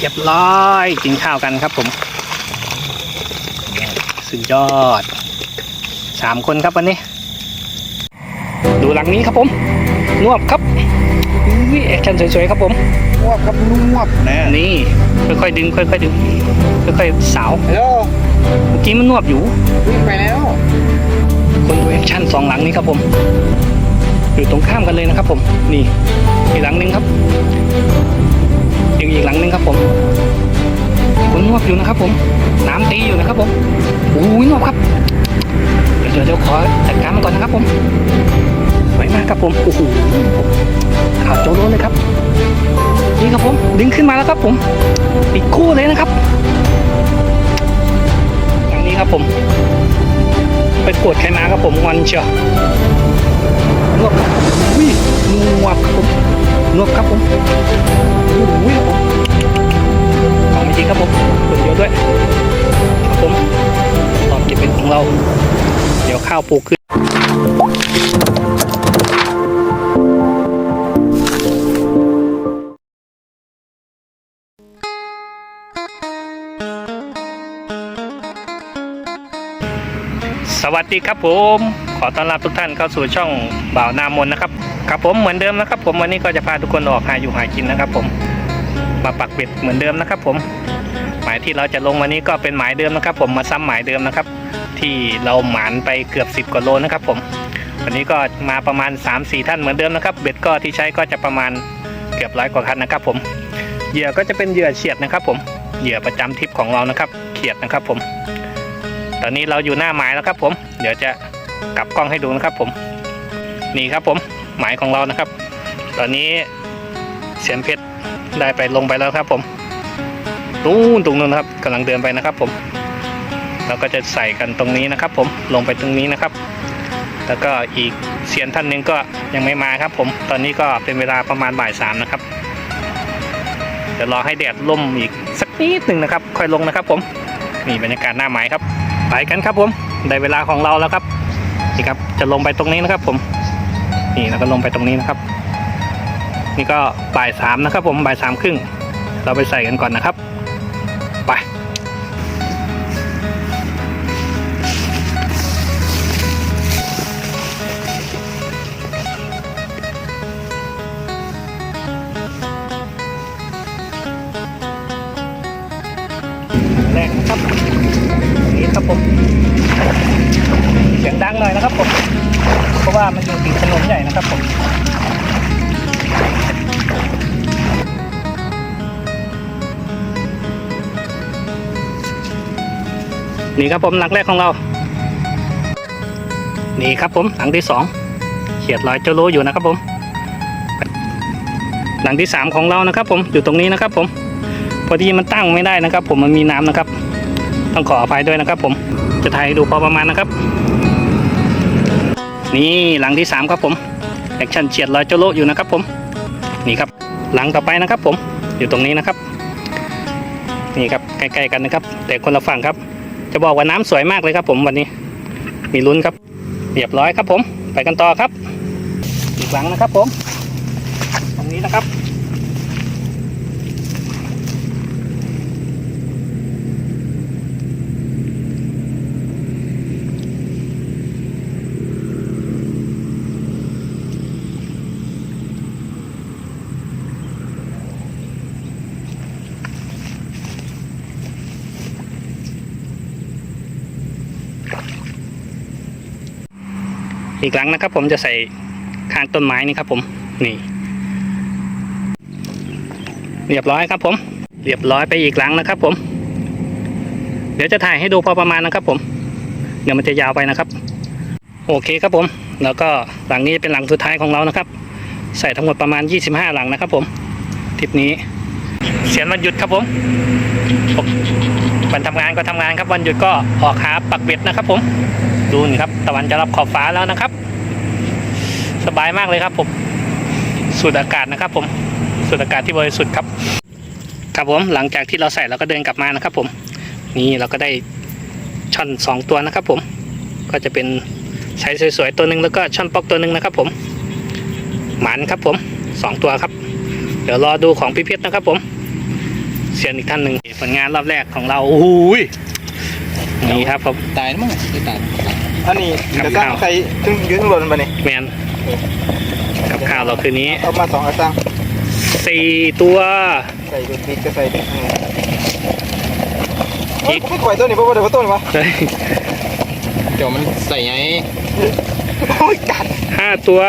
เรียบร้อยกินข้าวกันครับผม สุดยอดสามคนครับวันนี้ ดูหลังนี้ครับผมนวบครับอุ้ยแอคชั่นสวยๆครับผมงวบครับงวบนะนี่ค่อยๆดึงค่อยๆดึงค่อยๆสาวฮัลโหลเมื่อกี้มันนวบอยู่วิ่งไปแล้ว คนดูแอคชั่นสองหลังนี้ครับผม อยู่ตรงข้ามกันเลยนะครับผมนี่อีกหลังหนึงครับ อีกหลังหนึงครับผมคนนวบอยู่นะครับผม น้ำตีอยู่นะครับผมอู้ยนวบครับ เดี๋ยวเดี๋ยวขอจัดการมันก่อนนะครับผมสวยมากครับผมโอ้โหขาวโจโรเลยครับ นี่ครับผม ดึงขึ้นมาแล้วครับผมอีกคู่เลยนะครับหลังนี้ครับผม ไปกดใครมาครับผมงอนเชียวนวบวิ่งนวบครับผม รวบครับผมโอ้ยครับผมของจริงครับผมคนเดียวด้วยครับผมตอนเก็บเป็นของเรา เดี๋ยวข้าวปลูกขึ้น สวัสดีครับผม ขอต้อนรับทุกท่านเข้าสู่ช่องบ่าวนามนนะครับครับผมเหมือนเดิมนะครับ ผมวันนี้ก็จะพาทุกคนออกหาอยู่หากินนะครับ ผมมาปักเบ็ดเหมือนเดิมนะครับ ผม หมายที่เราจะลงวันนี้ก็เป็นหมายเดิมนะครับ ผมมาซ้ำหมายเดิมนะครับ ที่เราหมานไปเกือบ 10กว่าโลนะครับ ผม วันนี้ก็มาประมาณ 3-4 ท่านเหมือนเดิมนะครับ เบ็ดก็ที่ใช้ก็จะประมาณเกือบร้อยกว่าคันนะครับ ผมเหยื่อก็จะเป็นเหยื่อเฉียดนะครับ ผมเหยื่อประจำทริปของเรานะครับเขียดนะครับ ผม อนนี้เราอยู่หน้าหมายแล้วครับผม เดี๋ยวจะกลับกล้องให้ดูนะครับ ผม นี่ครับผมหมายของเรานะครับ ตอนนี้เสียนเพชรได้ไปลงไปแล้วครับ ผมนู่นตรงนู้นครับกำลังเดินไปนะครับ ผม เราก็จะใส่กันตรงนี้นะครับ ผมลงไปตรงนี้นะครับ แล้วก็อีกเสียนท่านหนึ่งก็ยังไม่มาครับ ผม ตอนนี้ก็เป็นเวลาประมาณบ่ายสามนะครับเดี๋ยวรอให้แดดล่มอีกสักนิดหนึ่งนะครับ ค่อยลงนะครับ ผมนี่บรรยากาศหน้าหมายครับ ไปกันครับผมได้เวลาของเราแล้วครับนี่ครับจะลงไปตรงนี้นะครับผม นี่แล้วก็ลงไปตรงนี้นะครับ นี่ก็บ่ายสามนะครับ ผมบ่ายสามครึ่งเราไปใส่กันก่อนนะครับ ไปแรกนะครับ ครับผมเสียงดังหน่อยนะครับผมเพราะว่ามันอยู่ติดถนนใหญ่นะครับผมนี่ครับผมหลังแรกของเรา นี่ครับผมหลังที่สองเขียดลอยเจ้าโลอยู่นะครับผม หลังที่สามของเรานะครับ ผมอยู่ตรงนี้นะครับ ผม พอดีมันตั้งไม่ได้นะครับ ผมมันมีน้ำนะครับ ต้องขออภัยด้วยนะครับ ผมจะถ่ายดูพอประมาณนะครับ นี่หลังที่สามครับผมแอคชั่นเฉียดลอยเจ้าโลอยู่นะครับผมนี่ครับ หลังต่อไปนะครับ ผมอยู่ตรงนี้นะครับ นี่ครับใกล้ๆกันนะครับ แต่คนละฝั่งครับ จะบอกว่าน้ำสวยมากเลยครับ ผมวันนี้ มีลุ้นครับ เรียบร้อยครับผม ไปกันต่อครับ อีกหลังนะครับผม ตรงนี้นะครับ อีกหลังนะครับ ผมจะใส่ข้างต้นไม้นี่ครับผมนี่ เรียบร้อยครับผม เรียบร้อยไปอีกหลังนะครับ ผม เดี๋ยวจะถ่ายให้ดูพอประมาณนะครับ ผม เดี๋ยวมันจะยาวไปนะครับ โอเคครับผม แล้วก็หลังนี้เป็นหลังสุดท้ายของเรานะครับ ใส่ทั้งหมดประมาณ 25 หลังนะครับ ผมทริปนี้ เสียนวันหยุดครับผมวันทำงานก็ทำงานครับวันหยุดก็ออกหาปักเบ็ดนะครับผม ดูนี่ครับตะวันจะรับขอบฟ้าแล้วนะครับ สบายมากเลยครับผมสูดอากาศนะครับ ผมสูดอากาศที่บริสุทธิ์ครับ ครับผมหลังจากที่เราใส่เราก็เดินกลับมานะครับ ผม นี่เราก็ได้ช่อนสองตัวนะครับ ผมก็จะเป็นใช้สวยๆตัวหนึ่งแล้วก็ช่อนปอกตัวหนึ่งนะครับ ผมหมันครับ ผมสองตัวครับ เดี๋ยวรอดูของพี่เพชรนะครับ ผมเซียนอีกท่านหนึ่งผลงานรอบแรกของเราโอ้ย นี่ครับผมตายนะมั้งไม่ตายอันนี้กับจะตั้งข้าวใส่ถึงยืนข้างบนมาเนี่ยแมนกับข้าวเราคืนนี้เอามาสองกระตังสี่ตัว ใส่ดูพริกก็ใส่พริกพริเฮ้ยกกูไม่ปล่อยตัวนี้เพราะว่าเดี๋ยวตัวนี้วะเฮ้ยเดี๋ยวมันใส่ไงโอ้ยกัดห้าตัว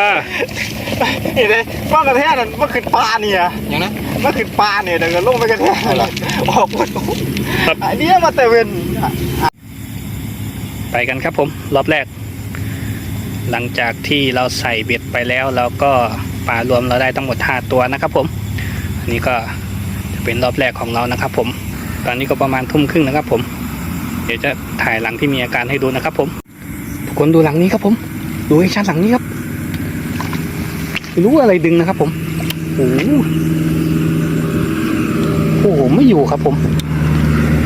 นี่เลยว่ากระแทกนั่นมันขึ้นปลาเนี่ยยังนะมันขึ้นปลาเนี่ยเดี๋ยวก็ลงไปกระแทกเอาล่ะออกหมดครับอันนี้มาแต่เวนไไปกันครับผม รอบแรก หลังจากที่เราใส่เบ็ดไปแล้วเราก็ปลารวมเราได้ทั้งหมดห้าตัวนะครับ ผมอันนี้ก็จะเป็นรอบแรกของเรานะครับ ผม ตอนนี้ก็ประมาณทุ่มครึ่งนะครับ ผม เดี๋ยวจะถ่ายหลังที่มีอาการให้ดูนะครับ ผมทุกคนดูหลังนี้ครับผม ดูให้ชัดหลังนี้ครับไม่รู้อะไรดึงนะครับ ผมโอ้โหโอ้โหไม่อยู่ครับ ผม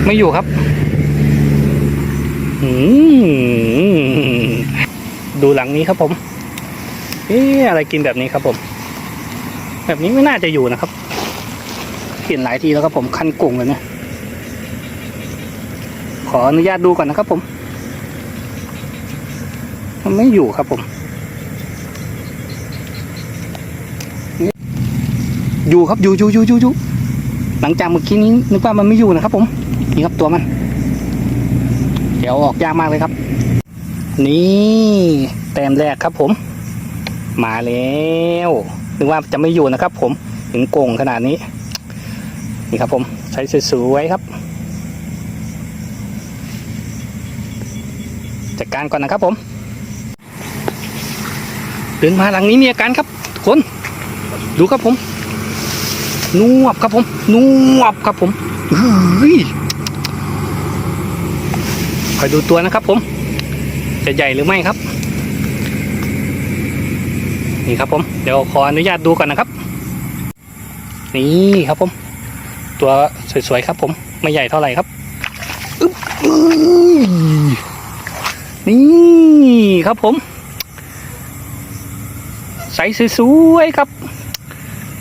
ไม่อยู่ครับ ดูหลังนี้ครับผมเอ๊ะอะไรกินแบบนี้ครับผม แบบนี้ไม่น่าจะอยู่นะครับ เห็นหลายทีแล้วครับผมคันกุ่งเลยเนี่ยขออนุญาตดูก่อนนะครับผม มันไม่อยู่ครับผม อยู่ครับอยู่อยู่อยู่อยู่อยู่หลังจากเมื่อกี้นี้นึกว่ามันไม่อยู่นะครับผมนี่ครับตัวมัน เดี๋ยวออกยากมากเลยครับ นี่แต้มแรกครับผม มาแล้วนึกว่าจะไม่อยู่นะครับ ผมถึงโก่งขนาดนี้ นี่ครับผมใช้สวยๆครับจัดการก่อนนะครับผมเดินมาหลังนี้มีอาการครับทุกคน ดูครับผมนวบครับผมนวบครับผมเฮ้ย อยดูตัวนะครับ ผม จะใหญ่หรือไม่ครับ นี่ครับผม เดี๋ยวขออนุญาตดูก่อนนะครับ นี่ครับผม ตัวสวยๆครับ ผม ไม่ใหญ่เท่าไหร่ครับนี่ครับผม ใสสวยๆครับ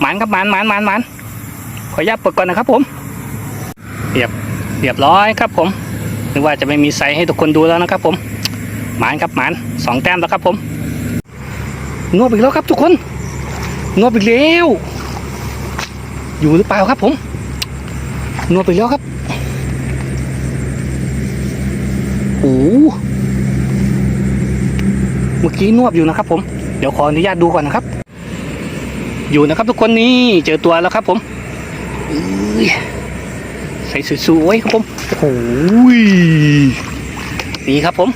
หมานครับหมานหมานหมานหมานขออนุญาตเปิดก่อนนะครับผมเรียบเรียบร้อยครับผม นึกว่าจะไม่มีไซส์ให้ทุกคนดูแล้วนะครับผม หมานครับหมานสองแต้มแล้วครับผมงวบอีกแล้วครับทุกคนงวบอีกแล้ว อยู่หรือเปล่าครับผมงวบอีกแล้วครับโอ้เมื่อกี้นวบอยู่นะครับผม เดี๋ยวขออนุญาตดูก่อนนะครับ อยู่นะครับทุกคนนี่เจอตัวแล้วครับผมอ ส่สวยๆครับผมโอ้ยนี่ครับผม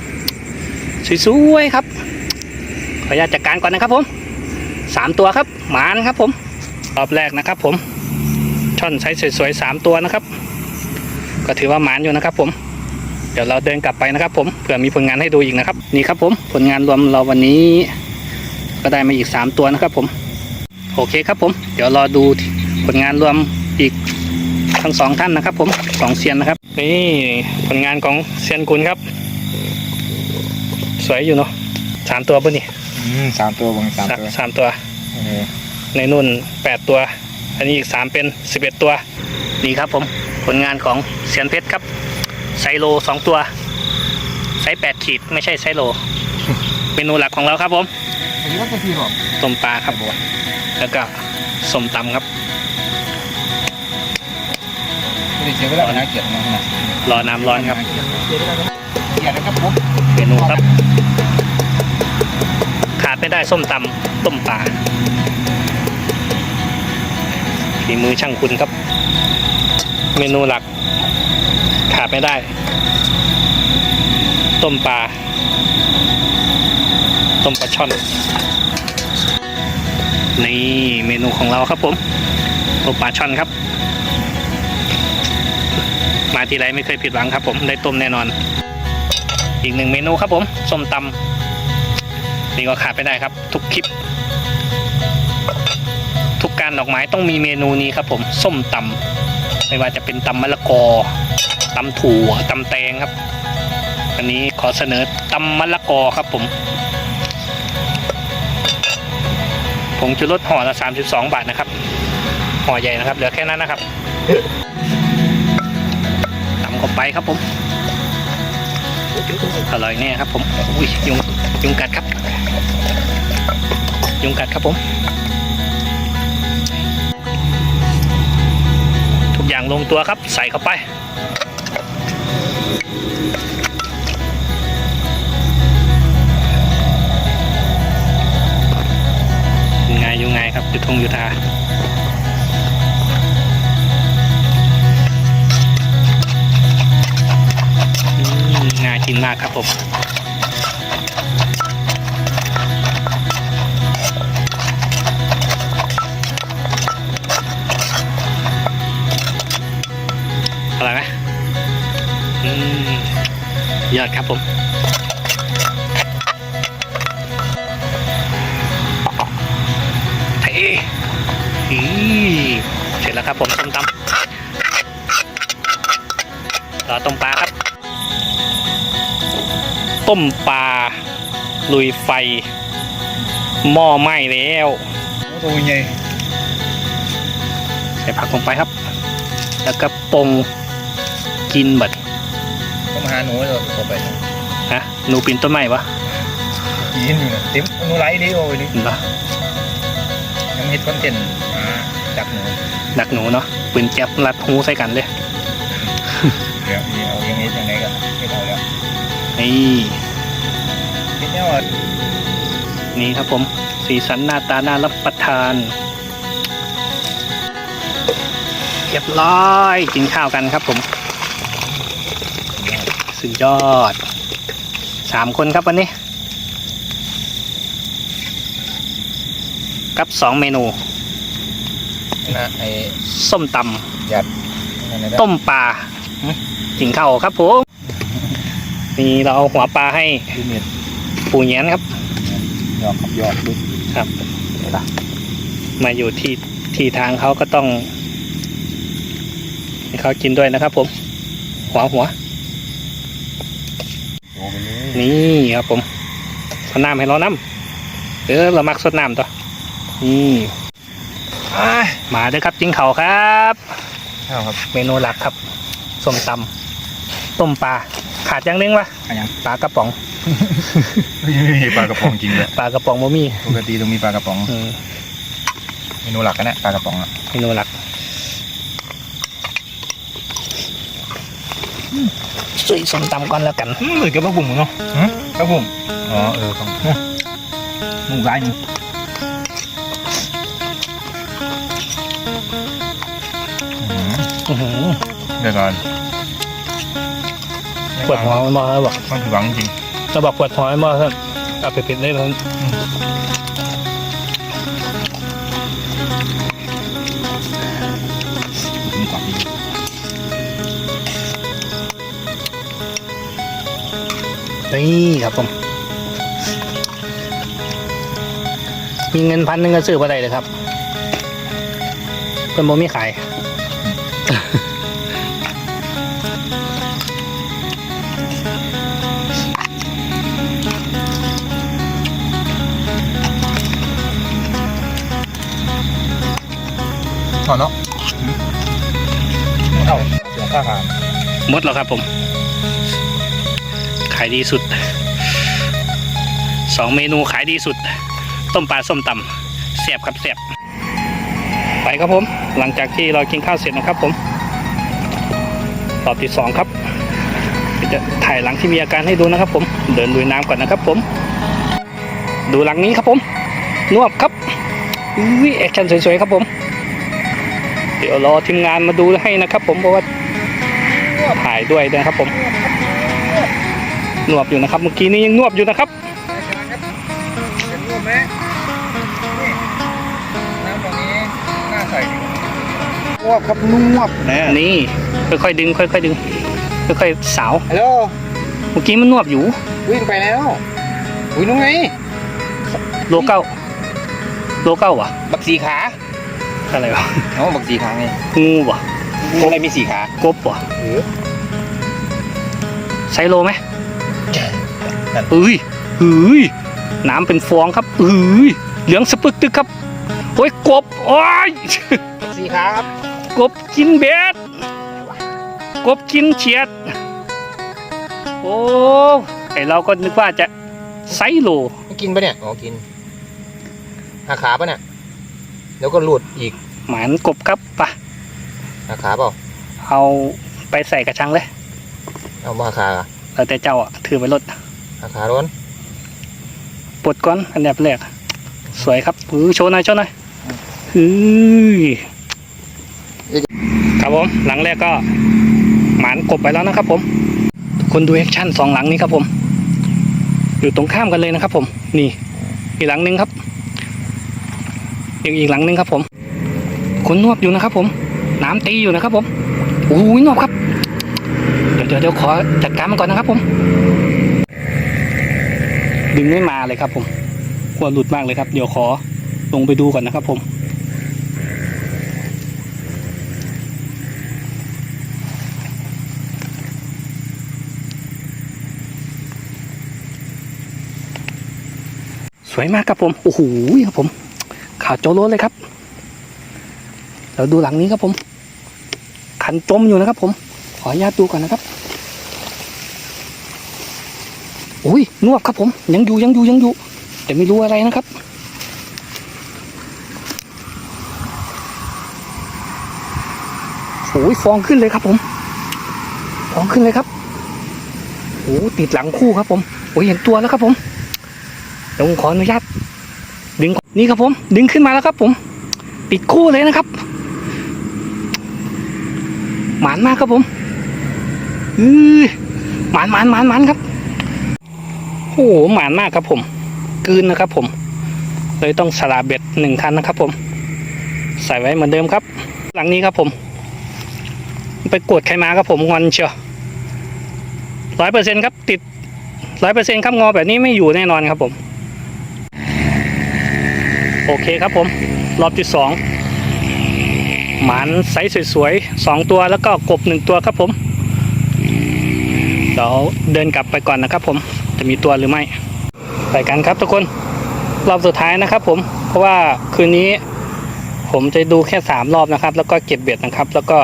สวยๆครับขออนุญาตจัดการก่อนนะครับผมสามตัวครับหมานครับผมรอบแรกนะครับ ผมช่อนไซส์สวยๆสามตัวนะครับ ก็ถือว่าหมานอยู่นะครับ ผม เดี๋ยวเราเดินกลับไปนะครับ ผมเผื่อมีผลงานให้ดูอีกนะครับ นี่ครับผมผลงานรวมเราวันนี้ ก็ได้มาอีกสามตัวนะครับ ผม โอเคครับผม เดี๋ยวรอดูผลงานรวมอีก ทั้งสองท่านนะครับ ผมสองเซียนนะครับนี่ผลงานของเซียนกุลครับ สวยอยู่เนาะสามตัวป่ะนี่อืมสามตัวบังสามตัวสามตัวเออในนุ่นแปดตัว อันนี้อีกสามเป็นสิบเอ็ดตัวนี่ครับผมผลงานของเซียนเพชรครับไซโลสองตัวไซส์แปดขีดไม่ใช่ไซโลเมนูหลักของเราครับผมอันนี้ก็จะพี่บอกต้มปลาครับแล้วก็สมตำครับ ไม่ได้เสียเวลานะเกียรตินะนะรอน้ำร้อนครับเกียรตินะครับผมเมนูครับ ขาดไม่ได้ส้มตำต้มปลาฝีมือช่างคุณครับ เมนูหลัก ขาดไม่ได้ ต้มปลาต้มปลาช่อนนี่เมนูของเราครับผมต้มปลาช่อนครับ มาทีไรไม่เคยผิดหวังครับ ผมได้ต้มแน่นอน อีกหนึ่งเมนูครับผมส้มตำนี่ก็ขาดไม่ได้ครับ ทุกคลิป ทุกการดอกไม้ต้องมีเมนูนี้ครับ ผมส้มตำไม่ว่าจะเป็นตำมะละกอตำถั่วตำแตงครับวันนี้ขอเสนอตำมะละกอครับผมผงชูรสห่อละ32 บาทนะครับ ห่อใหญ่นะครับ เหลือแค่นั้นนะครับ เข้าไปครับผมอร่อยแน่ครับผมอุ้ยยุงยุงกัดครับ ยุงกัดครับผม ทุกอย่างลงตัวครับ ใส่เข้าไปยังไงยังไงครับยุทงยุทธา มง่ากินมากครับผมอร่อยไหมอืมยอดครับผม ต้มปลาลุยไฟ หม้อไหม้แล้วตัวใหญ่ใส่ผักลงไปครับ แล้วก็ปรุงกินบัดต้องหาหนูเลยเข้าไปฮะหนูปีนต้นไม้ปะกินอยู่นะติ๊มหนูไลท์ดิโอ้ยนี่เห็นปะยังเห็ดคอนเทนต์หาจับหนูดักหนูเนาะปืนแก๊ปรัดหูใส่กันเลยเดี๋ยวเดี๋ยวยังเห็ดยังไงก็เห็ดเอาแล้ว นี่เห็ดเนี่ยว่านี่ครับผม สีสันหน้าตาน่ารับประทานเรียบร้อยกินข้าวกันครับผม สุดยอดสามคนครับวันนี้ กับสองเมนูนะไอ้ส้มตยัดนั่นนะำต้มปลากินข้าวครับผม นี่เราเอาหัวปลาให้ดูเม็ดปูเงียนครับยอดครับยอดดูครับมาอยู่ที่ที่ทางเขาก็ต้องให้เขากินด้วยนะครับ ผม หัวหัวโอ้ไปเลยนี่ครับผมเอาน้ำให้เราน้ำเออเรามักสดน้ำตัวนี่อ้ายมาเด้อครับจิงเขาวครับข้าวครับ เมนูหลักครับส้มตำต้มปลา ขาดอย่างหนึงวะอันยังปลากระป๋อง ไม่มีปลากระป๋องจริงเลยปลากระป๋องบะมี่ปกติต้องมีปลากระป๋องอืมเมนูหลักกันนะปลากระป๋องอะเมนูหลักสุยส้มตำก่อนแล้วกันเหมือนกับปลาบุ๋มเนาะปลาบุ๋มอ๋อเออของหมูร้ายหนึ่งอื้อหือเดี๋ยวก่อน ปวดหัวมันมาแล้วบอกมันผิดหวังจริงจะบอกปวดหัวมันมาท่านเอาไปปิดได้ท่านมีความดีนี่ครับผม มีเงินพันหนึ่งก็ซื้อมาได้เลยครับเป็นโมมีขาย ถอนเนาะเอ้าเสียงข้าผ่านหมดแล้วครับผม ขายดีสุดสองเมนูขายดีสุด ต้มปลาส้มตำเสียบครับเสียบไปครับผม หลังจากที่เรากินข้าวเสร็จนะครับผมรอบที่สองครับเดี๋ยวจะถ่ายหลังที่มีอาการให้ดูนะครับ ผม เดินลุยน้ำก่อนนะครับผม ดูหลังนี้ครับผมนวบครับอุ้ยแอคชั่นสวยๆครับผมเดี๋ยวรอทีมงานมาดูให้นะครับ ผมเพราะว่าถ่ายด้วยนะครับ ผมนวบอยู่นะครับเมื่อกี้นี้ยังนวบอยู่นะครับเป็นรูปไหมนี่น้ำตรงนี้น่าใส่ดีนวบครับนวบนะนี่ค่อยๆดึง ค่อยๆดึง ค่อยๆสาวฮัลโหลเมื่อกี้มันนวบอยู่ วิ่งไปแล้วอุ้ยนู้นไงโลเก้าโลเก้าวะบักสีขา อะไรวะอ๋อบักสีขาไงงูวะงูอะไรมีสีขากบวะเออใช้โลไหมนั่นเอ้ยเฮ้ยน้ำเป็นฟองครับเอ้ยเหลืองสะปึกตึกครับโอ้ยกบโอ้ยบักสีขาครับกบกินเบ็ดกบกินเฉียด โอ้ไอเราก็นึกว่าจะไซโลไม่กินปะเนี่ยอ๋อกินหาขาปะเนี่ย แล้วก็หลุดอีกหมานกบครับปะหาขาเปล่าเอาไปใส่กระชังเลย เอามาหาขาอะแล้วแต่เจ้าอะถือไปรถหาขาร้อนปลดก้อนอันดับแรกสวยครับอือโชว์หน่อยโชว์หน่อยฮือครับผมหลังแรกก็หมานกบไปแล้วนะครับผมทุกคนดูแอคชั่นสองหลังนี้ครับผม อยู่ตรงข้ามกันเลยนะครับผม นี่อีกหลังหนึ่งครับ อีกอีกหลังหนึ่งครับ ผมคนนวบอยู่นะครับ ผม น้ำตีอยู่นะครับ ผมโอ้ยนวบครับเดี๋ยวเดี๋ยวเดี๋ยวขอจัดการมันก่อนนะครับ ผม ดึงไม่มาเลยครับ ผมกลัวหลุดมากเลยครับ เดี๋ยวขอลงไปดูก่อนนะครับ ผมสวยมากครับผม โอ้โหครับผมาวโจโรเลยครับ เราดูหลังนี้ครับผม ขันจมอยู่นะครับผม ขออนุญาตดูก่อนนะครับอุ้ยนวบครับผม ยังอยู่ยังอยู่ยังอยู่ แต่ไม่รู้อะไรนะครับ โอ้ยฟองขึ้นเลยครับผม ฟองขึ้นเลยครับโอ้ติดหลังคู่ครับผมโอ้ยเห็นตัวแล้วครับผมเดี๋ยวผมขออนุญาต นี่ครับผม ดึงขึ้นมาแล้วครับผมติดคู่เลยนะครับ หมานมากครับผมอือหมานหมานหมานหมานครับโอ้โหหมานมากครับผมกลืนนะครับ ผม เลยต้องสลาเบ็ดหนึ่งคันนะครับ ผม ใส่ไว้เหมือนเดิมครับ หลังนี้ครับผม ไปกดใครมาครับผมงอนเชียวร้อยเปอร์เซ็นครับติดร้อยเปอร์เซ็นครับงอแบบนี้ไม่อยู่แน่นอนครับผม โอเคครับผม รอบที่สองหมานไซส์สวยๆสองตัวแล้วก็กบหนึ่งตัวครับผมเดี๋ยวเดินกลับไปก่อนนะครับผมจะมีตัวหรือไม่ ไปกันครับทุกคน รอบสุดท้ายนะครับผมเพราะว่าคืนนี้ ผมจะดูแค่สามรอบนะครับ แล้วก็เก็บเบ็ดนะครับ แล้วก็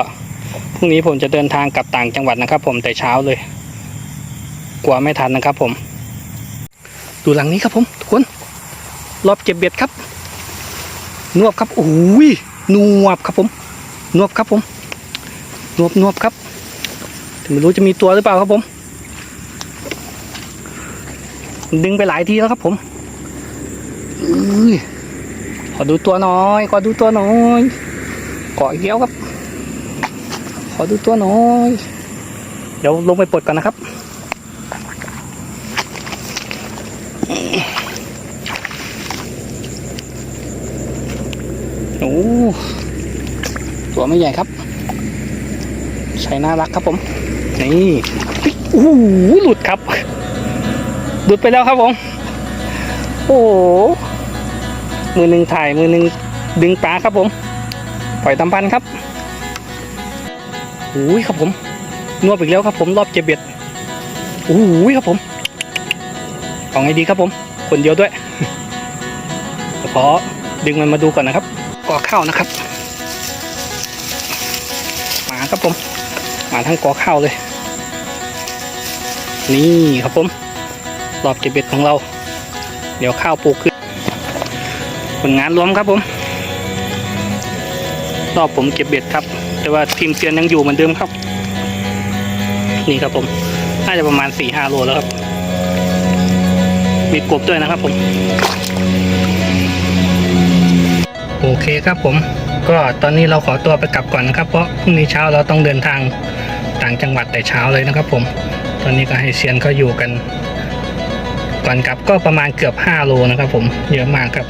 พรุ่งนี้ผมจะเดินทางกลับต่างจังหวัดนะครับ ผมแต่เช้าเลย กลัวไม่ทันนะครับผม ดูหลังนี้ครับผม ทุกคน รอบเก็บเบ็ดครับ นวบครับโอ้ยนวบครับผม นวบครับผม นวบนวบครับไม่รู้จะมีตัวหรือเปล่าครับผม ดึงไปหลายทีแล้วครับผมอขอดูตัวน่อย ขอดูตัวน่อยเกาะอีกแล้วครับ ขอดูตัวน่อย เดี๋ยวลงไปปลดก่อนนะครับ โอ้ ตัวไม่ใหญ่ครับ ใช้น่ารักครับผม นี่โอ้โหหลุดครับ หลุดไปแล้วครับผม โอ้มือหนึ่งถ่ายมือหนึ่งดึงปลาครับผม ปล่อยตำพันครับโอ้ยครับผมนวดอีกแล้วครับผมรอบเก็บเบ็ดโอ้ยครับผมเอาไงดีครับผม คนเดียวด้วยเดี๋ยวขอดึงมันมาดูก่อนนะครับก่อข้าวนะครับ ครับผมหมาทั้งกอข้าวเลย นี่ครับผมรอบเก็บเบ็ดของเรา เดี๋ยวข้าวปลูกขึ้น ผลงานรวมครับผม รอบผมเก็บเบ็ดครับ แต่ว่าทีมเซียนยังอยู่เหมือนเดิมครับ นี่ครับผม น่าจะประมาณ4ี่ห้าโลแล้วครับ มีกบด้วยนะครับผม โอเคครับผม ก็ตอนนี้เราขอตัวไปกลับก่อนนะครับ เพราะพรุ่งนี้เช้าเราต้องเดินทางต่างจังหวัดแต่เช้าเลยนะครับ ผม ตอนนี้ก็ให้เซียนเขาอยู่กัน ก่อนกลับก็ประมาณเกือบ5โลนะครับ ผมเยอะมากครับ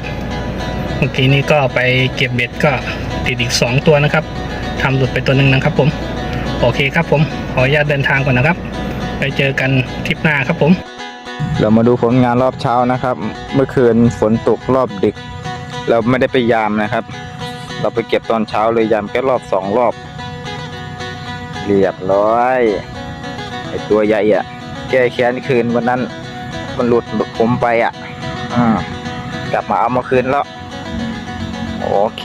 เมื่อกี้นี้ก็ไปเก็บเบ็ดก็ติดอีก 2 ตัวนะครับทำหลุดไปตัวหนึ่งนะครับ ผมโอเคครับ ผมขออนุญาตเดินทางก่อนนะครับ ไปเจอกันทริปหน้าครับผม เรามาดูผลงานรอบเช้านะครับ เมื่อคืนฝนตกรอบดึก เราไม่ได้ไปยามนะครับ เราไปเก็บตอนเช้าเลยยามแค่รอบสองรอบ เรียบร้อยไอตัวใหญ่อะแก้แค้นคืนวันนั้น มันหลุดผมไปอะอืมกลับมาเอามาคืนแล้ว โอเค